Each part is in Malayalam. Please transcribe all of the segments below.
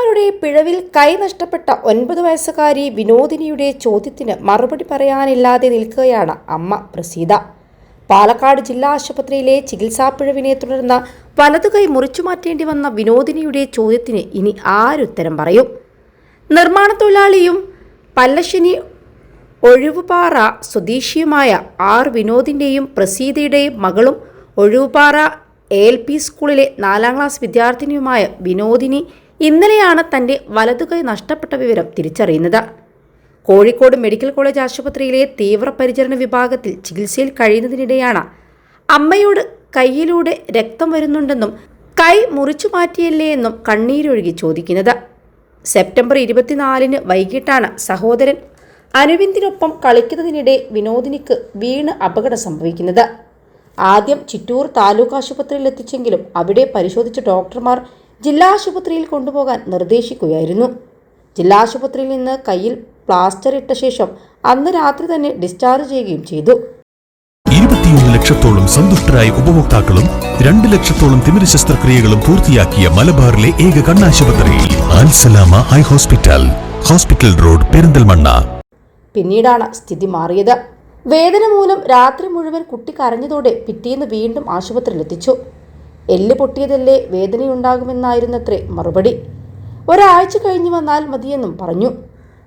ഡോക്ടർമാരുടെ പിഴവിൽ കൈ നഷ്ടപ്പെട്ട ഒൻപത് വയസ്സുകാരി വിനോദിനിയുടെ ചോദ്യത്തിന് മറുപടി പറയാനില്ലാതെ നിൽക്കുകയാണ് അമ്മ പ്രസീത. പാലക്കാട് ജില്ലാ ആശുപത്രിയിലെ ചികിത്സാ പിഴവിനെ തുടർന്ന് വലതുകൈ മുറിച്ചു മാറ്റേണ്ടി വന്ന വിനോദിനിയുടെ ചോദ്യത്തിന് ഇനി ആരുത്തരം പറയും? നിർമ്മാണ തൊഴിലാളിയും പല്ലശ്ശിനി ഒഴിവുപാറ സ്വദേശിയുമായ ആർ വിനോദിന്റെയും പ്രസീതയുടെയും മകളും ഒഴിവുപാറ എ എൽ പി സ്കൂളിലെ നാലാം ക്ലാസ് വിദ്യാർത്ഥിനിയുമായ വിനോദിനി ഇന്നലെയാണ് തന്റെ വലതുകൈ നഷ്ടപ്പെട്ട വിവരം തിരിച്ചറിയുന്നത്. കോഴിക്കോട് മെഡിക്കൽ കോളേജ് ആശുപത്രിയിലെ തീവ്രപരിചരണ വിഭാഗത്തിൽ ചികിത്സയിൽ കഴിയുന്നതിനിടെയാണ് അമ്മയോട് കൈയിലൂടെ രക്തം വരുന്നുണ്ടെന്നും കൈ മുറിച്ചു മാറ്റിയല്ലേ എന്നും കണ്ണീരൊഴുകി ചോദിക്കുന്നത്. സെപ്റ്റംബർ ഇരുപത്തിനാലിന് വൈകിട്ടാണ് സഹോദരൻ അനുവിന്ദിനൊപ്പം കളിക്കുന്നതിനിടെ വിനോദിനിക്ക് വീണ് അപകടം സംഭവിക്കുന്നത്. ആദ്യം ചിറ്റൂർ താലൂക്ക് ആശുപത്രിയിൽ എത്തിച്ചെങ്കിലും അവിടെ പരിശോധിച്ച ഡോക്ടർമാർ ജില്ലാ ആശുപത്രിയിൽ കൊണ്ടുപോകാൻ നിർദ്ദേശിക്കുകയായിരുന്നു. ജില്ലാ ആശുപത്രിയിൽ നിന്ന് കയ്യിൽ പ്ലാസ്റ്റർ ഇട്ട ശേഷം അന്ന് രാത്രി തന്നെ ഡിസ്ചാർജ് ചെയ്യുകയും ചെയ്തു. ഇരുപത്തിയൊന്ന് ലക്ഷത്തോളം സന്തുഷ്ടരായ ഉപഭോക്താക്കളും രണ്ട് ലക്ഷത്തോളം തിമിര ശസ്ത്രക്രിയകളും പൂർത്തിയാക്കിയ മലബാറിലെ ഏക കണ്ണാശുപത്രി Al Salama eye hospital hospital road Perinthalmanna. പിന്നീടാണ് സ്ഥിതി മാറിയത്. വേദന മൂലം രാത്രി മുഴുവൻ കുട്ടി കരഞ്ഞതോടെ പിറ്റേന്ന് വീണ്ടും ആശുപത്രിയിലെത്തിച്ചു. എല്ല് പൊട്ടിയതല്ലേ വേദനയുണ്ടാകുമെന്നായിരുന്നത്രേ മറുപടി. ഒരാഴ്ച കഴിഞ്ഞു വന്നാൽ മതിയെന്നും പറഞ്ഞു.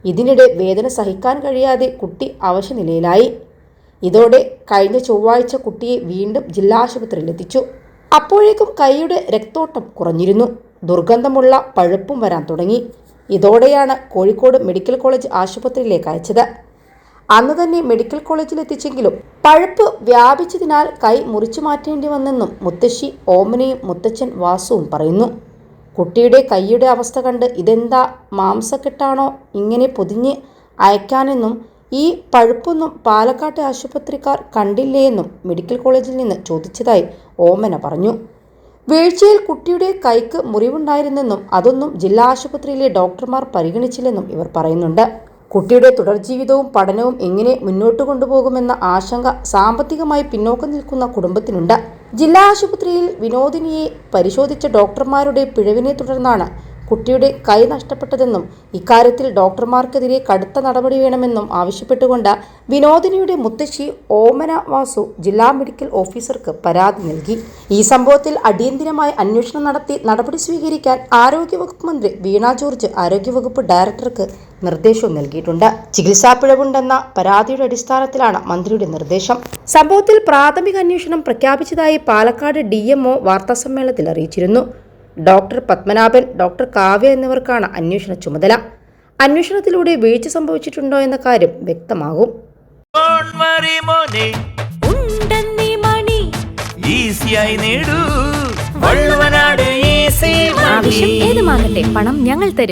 ഇതിനിടെ വേദന സഹിക്കാൻ കഴിയാതെ കുട്ടി അവശനിലയിലായി. ഇതോടെ കഴിഞ്ഞ ചൊവ്വാഴ്ച കുട്ടിയെ വീണ്ടും ജില്ലാ ആശുപത്രിയിലെത്തിച്ചു അപ്പോഴേക്കും കൈയുടെ രക്തോട്ടം കുറഞ്ഞിരുന്നു. ദുർഗന്ധമുള്ള പഴുപ്പും വരാൻ തുടങ്ങി. ഇതോടെയാണ് കോഴിക്കോട് മെഡിക്കൽ കോളേജ് ആശുപത്രിയിലേക്ക് അയച്ചത്. അന്ന് തന്നെ മെഡിക്കൽ കോളേജിൽ എത്തിച്ചെങ്കിലും പഴുപ്പ് വ്യാപിച്ചതിനാൽ കൈ മുറിച്ചു മാറ്റേണ്ടി വന്നെന്നും മുത്തശ്ശി ഓമനയും മുത്തച്ഛൻ വാസുവും പറയുന്നു. കുട്ടിയുടെ കൈയുടെ അവസ്ഥ കണ്ട് ഇതെന്താ മാംസക്കെട്ടാണോ ഇങ്ങനെ പൊതിഞ്ഞ് അയക്കാനെന്നും ഈ പഴുപ്പൊന്നും പാലക്കാട്ടെ ആശുപത്രിക്കാർ കണ്ടില്ലേയെന്നും മെഡിക്കൽ കോളേജിൽ നിന്ന് ചോദിച്ചതായി ഓമന പറഞ്ഞു. വീഴ്ചയിൽ കുട്ടിയുടെ കൈക്ക് മുറിവുണ്ടായിരുന്നെന്നും അതൊന്നും ജില്ലാ ആശുപത്രിയിലെ ഡോക്ടർമാർ പരിഗണിച്ചില്ലെന്നും ഇവർ പറയുന്നുണ്ട്. കുട്ടിയുടെ തുടർജീവിതവും പഠനവും എങ്ങനെ മുന്നോട്ട് കൊണ്ടുപോകുമെന്ന ആശങ്ക സാമ്പത്തികമായി പിന്നോക്കം നിൽക്കുന്ന കുടുംബത്തിനുണ്ട്. ജില്ലാ ആശുപത്രിയിൽ വിനോദിനിയെ പരിശോധിച്ച ഡോക്ടർമാരുടെ പിഴവിനെ തുടർന്നാണ് കുട്ടിയുടെ കൈ നഷ്ടപ്പെട്ടതെന്നും ഇക്കാര്യത്തിൽ ഡോക്ടർമാർക്കെതിരെ കടുത്ത നടപടി വേണമെന്നും ആവശ്യപ്പെട്ടുകൊണ്ട് വിനോദിനിയുടെ മുത്തശ്ശി ഓമന വാസു ജില്ലാ മെഡിക്കൽ ഓഫീസർക്ക് പരാതി നൽകി. ഈ സംഭവത്തിൽ അടിയന്തിരമായി അന്വേഷണം നടത്തി നടപടി സ്വീകരിക്കാൻ ആരോഗ്യവകുപ്പ് മന്ത്രി വീണ ജോർജ് ആരോഗ്യവകുപ്പ് ഡയറക്ടർക്ക് നിർദ്ദേശവും നൽകിയിട്ടുണ്ട്. ചികിത്സാ പിഴവുണ്ടെന്ന പരാതിയുടെ അടിസ്ഥാനത്തിലാണ് മന്ത്രിയുടെ നിർദ്ദേശം. സംഭവത്തിൽ പ്രാഥമിക അന്വേഷണം പ്രഖ്യാപിച്ചതായി പാലക്കാട് ഡി എംഒ വാർത്താസമ്മേളനത്തിൽ അറിയിച്ചിരുന്നു. ഡോക്ടർ പത്മനാഭൻ ഡോക്ടർ കാവ്യ എന്നിവർക്കാണ് അന്വേഷണ ചുമതല. അന്വേഷണത്തിലൂടെ വീഴ്ച സംഭവിച്ചിട്ടുണ്ടോ എന്ന കാര്യം വ്യക്തമാകും. ഏതുമാകട്ടെ പണം ഞങ്ങൾ തരും.